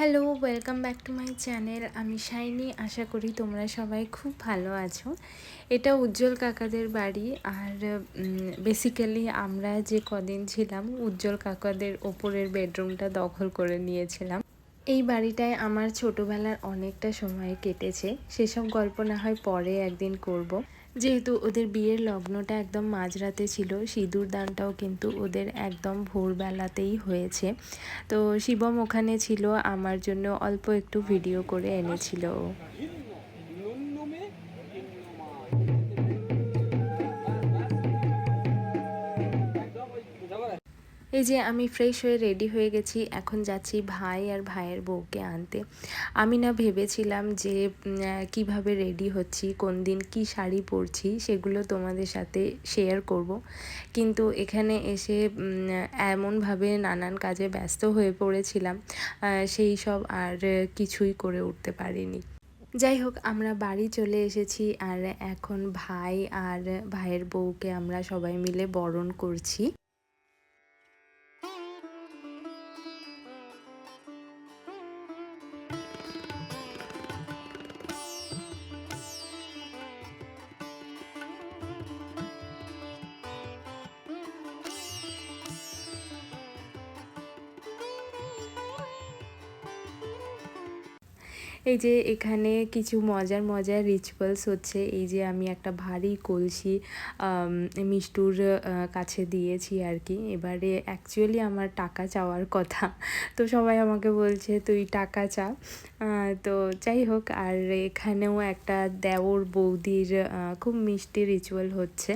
Hello welcome back to my channel আমি shiny, আশা করি তোমরা সবাই খুব ভালো আছো। এটা উজ্জ্বল কাকাদের বাড়ি আর বেসিক্যালি আমরা যে কদিন ছিলাম উজ্জ্বল কাকাদের ওপরের বেডরুমটা দখল করে নিয়েছিলাম। এই বাড়িটায় আমার ছোটোবেলার অনেকটা সময় কেটেছে। সেসব গল্প না হয় পরে একদিন করব। যেহেতু ওদের বিয়ের লগ্নটা একদম মাঝরাতে ছিল, সিঁদুর দানটাও কিন্তু ওদের একদম ভোরবেলাতেই হয়েছে। তো শিবম ওখানে ছিল, আমার জন্য অল্প একটু ভিডিও করে এনেছিল এই যে আমি ফ্রেশ হয়ে রেডি হয়ে গেছি, এখন যাচ্ছি ভাই আর ভাইয়ের বউকে আনতে। আমি না ভেবেছিলাম যে কীভাবে রেডি হচ্ছি, কোন দিন কি শাড়ি পরছি, সেগুলো তোমাদের সাথে শেয়ার করব। কিন্তু এখানে এসে এমনভাবে নানান কাজে ব্যস্ত হয়ে পড়েছিলাম সেই সব আর কিছুই করে উঠতে পারিনি। যাই হোক, আমরা বাড়ি চলে এসেছি আর এখন ভাই আর ভাইয়ের বউকে আমরা সবাই মিলে বরণ করছি। এই যে এখানে কিছু মজার মজার রিচুয়ালস হচ্ছে, এই যে আমি একটা ভারী কলসি মিষ্টুর কাছে দিয়েছি আর কি। এবারে অ্যাকচুয়ালি আমার টাকা চাওয়ার কথা। তো সবাই আমাকে বলছে, তুই টাকা চা। তো যাই হোক, আর এখানেও একটা দেওর বৌদির খুব মিষ্টি রিচুয়াল হচ্ছে।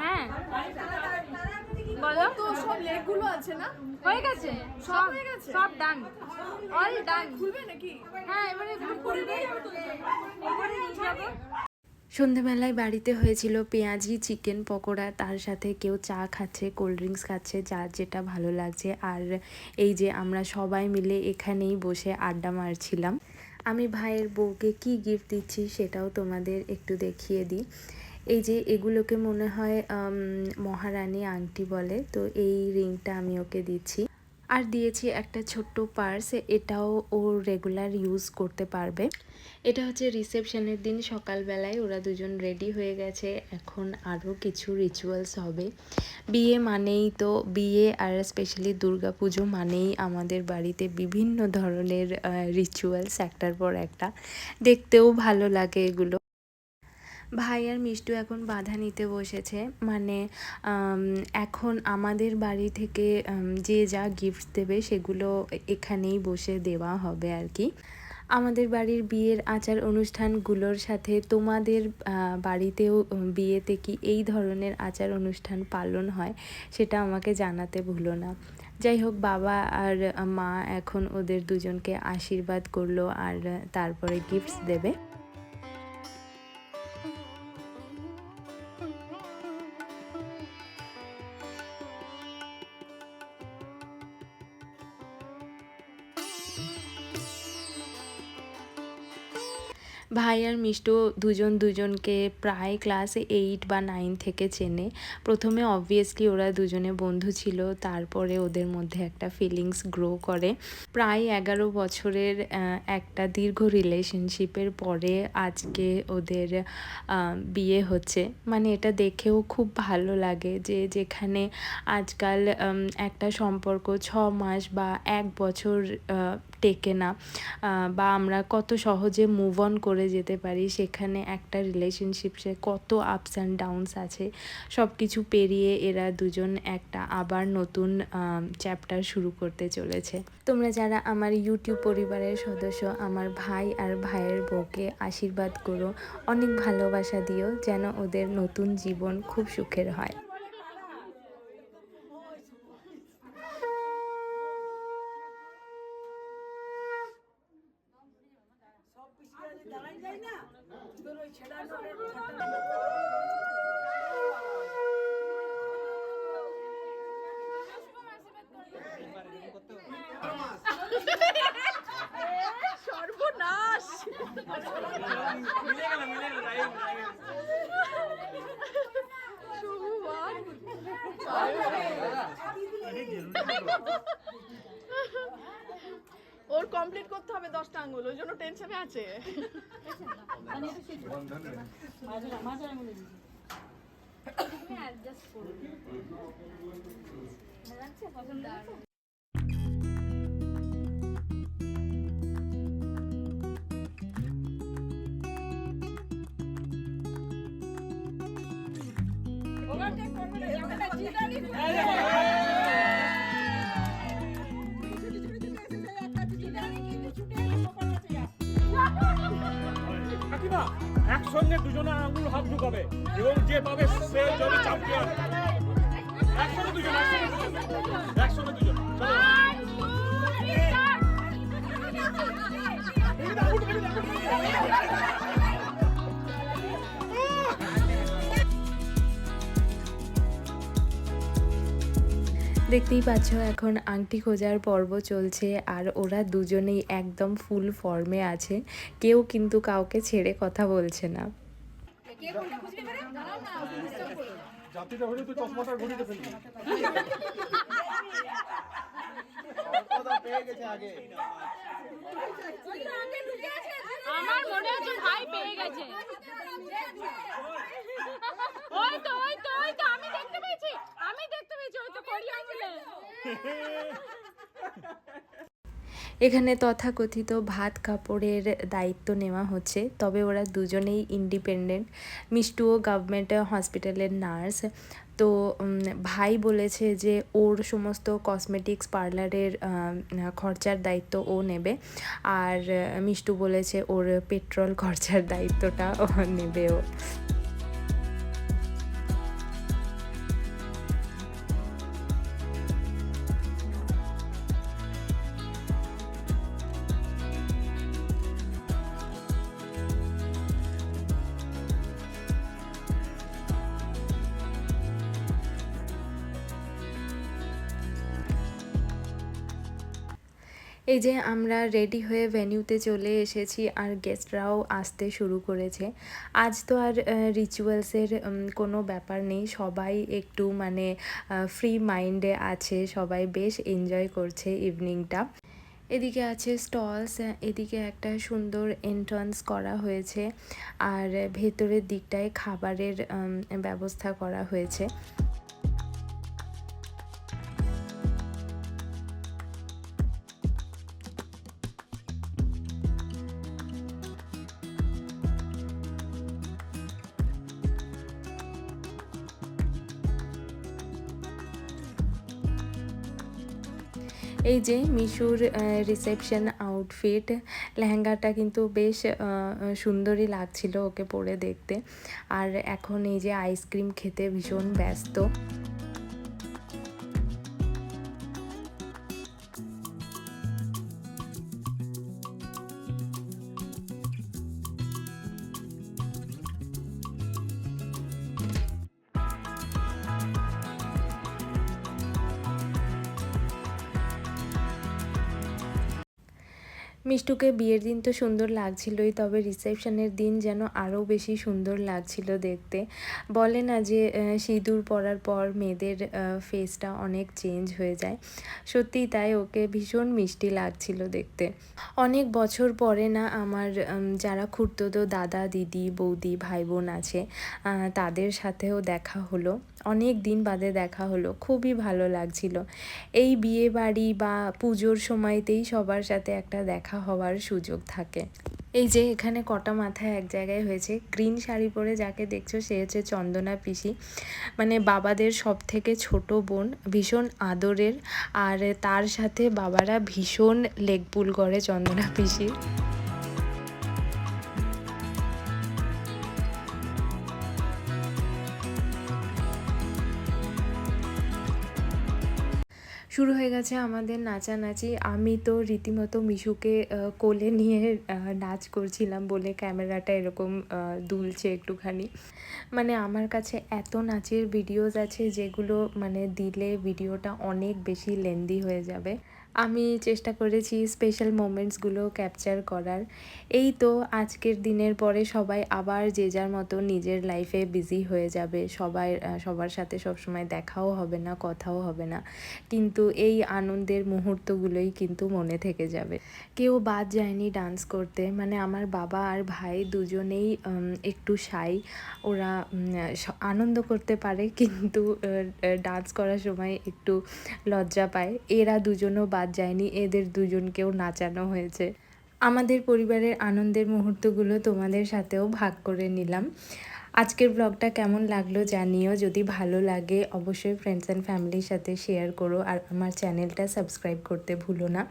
হ্যাঁ। বলো তো সব লেগগুলো আছে না? হয়ে গেছে। সব হয়ে গেছে? সব ডান অল ডান খুলবে নাকি? হ্যাঁ এবারে নিয়ে যাব সন্ধেবেলায় বাড়িতে হয়েছিল পেঁয়াজি চিকেন পকোড়া তার সাথে কেউ চা খাচ্ছে কোল্ড ড্রিঙ্কস খাচ্ছে যার যেটা ভালো লাগছে। আর এই যে আমরা সবাই মিলে এখানেই বসে আড্ডা মারছিলাম। আমি ভাইয়ের বউকে কি গিফট দিচ্ছি সেটাও তোমাদের একটু দেখিয়ে দিই। এই যে এগুলোকে মনে হয় মহারানী আংটি বলে, তো এই রিংটা আমি ওকে দিচ্ছি। আর দিয়েছি একটা ছোট্ট পার্স, এটাও ও রেগুলার ইউজ করতে পারবে। এটা হচ্ছে রিসেপশনের দিন, সকালবেলায় ওরা দুজন রেডি হয়ে গেছে। এখন আরও কিছু রিচুয়ালস হবে। বিয়ে মানেই তো, বিয়ে আর স্পেশালি পুজো মানেই আমাদের বাড়িতে বিভিন্ন ধরনের রিচুয়ালস একটার পর একটা। দেখতেও ভালো লাগে এগুলো। ভাই আর মিষ্টু এখন বাধা নিতে বসেছে। মানে এখন আমাদের বাড়ি থেকে যে যা গিফট দেবে সেগুলো এখানেই বসে দেওয়া হবে আর কি। আমাদের বাড়ির বিয়ের আচার অনুষ্ঠানগুলোর সাথে তোমাদের বাড়িতেও বিয়েতে কি এই ধরনের আচার অনুষ্ঠান পালন হয় সেটা আমাকে জানাতে ভুলো না। যাই হোক, বাবা আর মা এখন ওদের দুজনকে আশীর্বাদ করল আর তারপরে গিফটস দেবে। ভাই আর মিষ্টু দুজন দুজনকে প্রায় ক্লাস এইট বা নাইন থেকে চেনে। প্রথমে অবভিয়াসলি ওরা দুজনে বন্ধু ছিল, তারপরে ওদের মধ্যে একটা ফিলিংস গ্রো করে। প্রায় এগারো বছরের একটা দীর্ঘ রিলেশনশিপের পরে আজকে ওদের বিয়ে হচ্ছে। মানে এটা দেখেও খুব ভালো লাগে যে যেখানে আজকাল একটা সম্পর্ক ছ মাস বা এক বছর টেকে না। বা আমরা কত সহজে মুভ অন করে যেতে পারি, সেখানে একটা রিলেশনশিপসে কত আপস অ্যান্ড ডাউনস আছে সব কিছু পেরিয়ে এরা দুজন একটা আবার নতুন চ্যাপ্টার শুরু করতে চলেছে। তোমরা যারা আমার ইউটিউব পরিবারের সদস্য, আমার ভাই আর ভাইয়ের বউকে আশীর্বাদ করো, অনেক ভালোবাসা দিও, যেন ওদের নতুন জীবন খুব সুখের হয়। সর্বনাশ মিলে গেল মিলে গেল শুভ কমপ্লিট করতে হবে দশটা আঙ্গুল ওই জন্য টেনশনে আছে। কাকিমা একসঙ্গে দুজনে আঙুল হাত ঢুকাবে এবং যে পাবে সে জন্য চ্যাম্পিয়ন একসঙ্গে দুজন একসঙ্গে দুজন একসঙ্গে দুজন দেখতেই পাচ্ছ এখন আংটি খোঁজার পর্ব চলছে আর ওরা দুজনেই একদম ফুল ফর্মে আছে। কেউ কিন্তু কাউকে ছেড়ে কথা বলছে না। আমার মনে হচ্ছে ভাই পেয়ে গেছে ওই তো ওই তো ওই তো আমি দেখতে পেয়েছি আমি দেখতে পেয়েছি ওই তো করি আঙুলে এখানে তথাকথিত ভাত কাপড়ের দায়িত্ব নেওয়া হচ্ছে। তবে ওরা দুজনেই ইন্ডিপেন্ডেন্ট মিষ্টুও গভর্নমেন্ট হসপিটালের নার্স তো ভাই বলেছে যে ওর সমস্ত কসমেটিক্স পার্লারের খরচার দায়িত্ব ও নেবে। আর, মিষ্টু বলেছে ওর পেট্রোল খরচার দায়িত্বটা নেবে ও এই যে আমরা রেডি হয়ে ভেন্যুতে চলে এসেছি আর গেস্টরাও আসতে শুরু করেছে। আজ তো আর রিচুয়ালসের কোনো ব্যাপার নেই। সবাই একটু মানে ফ্রি মাইন্ডে আছে। সবাই বেশ এনজয় করছে ইভিনিংটা এদিকে আছে স্টলস এদিকে একটা সুন্দর এন্ট্রান্স করা হয়েছে। আর ভেতরের দিকটায় খাবারের ব্যবস্থা করা হয়েছে। এই যে মিশুর রিসেপশন আউটফিট লেহেঙ্গাটা কিন্তু বেশ সুন্দরই লাগছিল ওকে পরে দেখতে। আর এখন এই যে আইসক্রিম খেতে ভীষণ ব্যস্ত। মিষ্টুকে বিয়ের দিন তো সুন্দর লাগছিলই, তবে রিসেপশনের দিন যেন আরও বেশি সুন্দর লাগছিল দেখতে। বলে না যে সিঁদুর পরার পর মেয়েদের ফেসটা অনেক চেঞ্জ হয়ে যায়। সত্যিই তাই ওকে ভীষণ মিষ্টি লাগছিল দেখতে। অনেক বছর পরে না আমার যারা খুঁড়তো দাদা, দিদি, বৌদি ভাই বোন আছে তাদের সাথেও দেখা হলো। অনেক দিন বাদে দেখা হলো, খুবই ভালো লাগছিল। এই বিয়ে বাড়ি বা পুজোর সময়তেই সবার সাথে একটা দেখা হওয়ার সুযোগ থাকে। এই যে এখানে কটা মাথায় এক জায়গায় হয়েছে, গ্রিন শাড়ি পরে যাকে দেখছ সে হচ্ছে চন্দনা পিসি। মানে বাবাদের সব থেকে ছোট বোন, ভীষণ আদরের, আর তার সাথে বাবারা ভীষণ লেগ পুল করে চন্দনা পিসির। শুরু হয়ে গেছে আমাদের নাচানাচি। আমি তো রীতিমতো মিশুকে কোলে নিয়ে নাচ করছিলাম বলে ক্যামেরাটা এরকম দুলছে একটুখানি। মানে আমার কাছে এত নাচের ভিডিওস আছে যেগুলো মানে দিলে ভিডিওটা অনেক বেশি লেন্দি হয়ে যাবে। আমি চেষ্টা করেছি স্পেশাল মোমেন্টসগুলো ক্যাপচার করার। এই তো আজকের দিনের পরে সবাই আবার যে যার মতো নিজের লাইফে বিজি হয়ে যাবে। সবাই সবার সাথে সবসময় দেখাও হবে না, কথাও হবে না। কিন্তু এই আনন্দের মুহূর্তগুলোই কিন্তু মনে থেকে যাবে। কেউ বাদ যায়নি ডান্স করতে। মানে আমার বাবা আর ভাই দুজনেই একটু সাই ওরা আনন্দ করতে পারে, কিন্তু ডান্স করার সময় একটু লজ্জা পায়। এরা দুজনও বাদ যায়নি, এদের দুজনকেও নাচানো হয়েছে। আমাদের পরিবারের আনন্দের মুহূর্তগুলো তোমাদের সাথেও ভাগ করে নিলাম। আজকের ব্লগটা কেমন লাগল জানিও, যদি ভালো লাগে অবশ্যই ফ্রেন্ডস অ্যান্ড ফ্যামিলির সাথে শেয়ার করো আর আমার চ্যানেলটা সাবস্ক্রাইব করতে ভুলো না।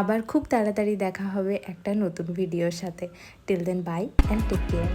আবার খুব তাড়াতাড়ি দেখা হবে একটা নতুন ভিডিওর সাথে। Till then bye and take care